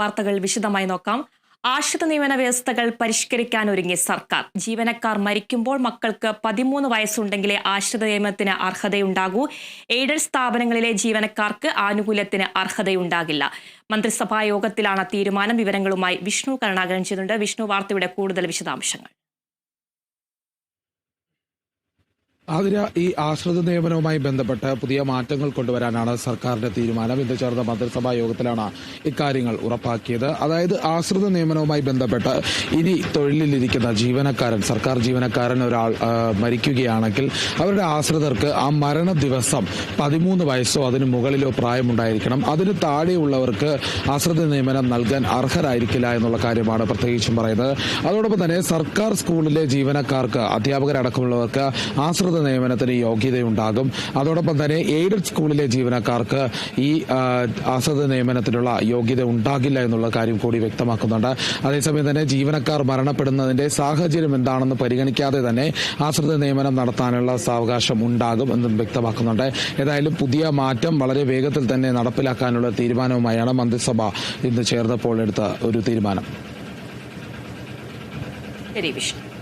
വാർത്തകൾ വിശദമായി നോക്കാം. ആശ്രിത നിയമന വ്യവസ്ഥകൾ പരിഷ്കരിക്കാൻ ഒരുങ്ങി സർക്കാർ. ജീവനക്കാർ മരിക്കുമ്പോൾ മക്കൾക്ക് പതിമൂന്ന് വയസ്സുണ്ടെങ്കിലേ ആശ്രിത നിയമനത്തിന് അർഹതയുണ്ടാകൂ. എയ്ഡൽ സ്ഥാപനങ്ങളിലെ ജീവനക്കാർക്ക് ആനുകൂല്യത്തിന് അർഹതയുണ്ടാകില്ല. മന്ത്രിസഭാ യോഗത്തിലാണ് തീരുമാനം. വിവരങ്ങളുമായി വിഷ്ണു കരുണാകരൻ ചെയ്യുന്നുണ്ട്. വിഷ്ണു വാർത്തയുടെ കൂടുതൽ വിശദാംശങ്ങൾ. ആതിര ഈ ആശ്രിത നിയമനവുമായി ബന്ധപ്പെട്ട് പുതിയ മാറ്റങ്ങൾ കൊണ്ടുവരാനാണ് സർക്കാരിന്റെ തീരുമാനം. ഇന്ന് ചേർന്ന മന്ത്രിസഭാ യോഗത്തിലാണ് ഇക്കാര്യങ്ങൾ ഉറപ്പാക്കിയത്. അതായത് ആശ്രിത നിയമനവുമായി ബന്ധപ്പെട്ട് ഇനി തൊഴിലിലിരിക്കുന്ന ജീവനക്കാരൻ സർക്കാർ ജീവനക്കാരൻ ഒരാൾ മരിക്കുകയാണെങ്കിൽ അവരുടെ ആശ്രിതർക്ക് ആ മരണ ദിവസം പതിമൂന്ന് വയസ്സോ അതിന് മുകളിലോ പ്രായമുണ്ടായിരിക്കണം. അതിന് താഴെയുള്ളവർക്ക് ആശ്രിത നിയമനം നൽകാൻ അർഹരായിരിക്കില്ല എന്നുള്ള കാര്യമാണ് പ്രത്യേകിച്ചും പറയുന്നത്. അതോടൊപ്പം തന്നെ സർക്കാർ സ്കൂളിലെ ജീവനക്കാർക്ക് അധ്യാപകരടക്കമുള്ളവർക്ക് ആശ്രിത നിയമനത്തിന് യോഗ്യതയുണ്ടാകും. അതോടൊപ്പം തന്നെ എയ്ഡഡ് സ്കൂളിലെ ജീവനക്കാർക്ക് ഈ ആശ്രിത നിയമനത്തിനുള്ള യോഗ്യത ഉണ്ടാകില്ല എന്നുള്ള കാര്യം കൂടി വ്യക്തമാക്കുന്നുണ്ട്. അതേസമയം തന്നെ ജീവനക്കാർ മരണപ്പെടുന്നതിന്റെ സാഹചര്യം എന്താണെന്ന് പരിഗണിക്കാതെ തന്നെ ആശ്രിത നിയമനം നടത്താനുള്ള സാവകാശം ഉണ്ടാകും എന്നും വ്യക്തമാക്കുന്നുണ്ട്. ഏതായാലും പുതിയ മാറ്റം വളരെ വേഗത്തിൽ തന്നെ നടപ്പിലാക്കാനുള്ള തീരുമാനവുമായാണ് മന്ത്രിസഭ ഇന്ന് ചേർന്നപ്പോൾ എടുത്ത ഒരു തീരുമാനം. ശരി വിഷ്ണു.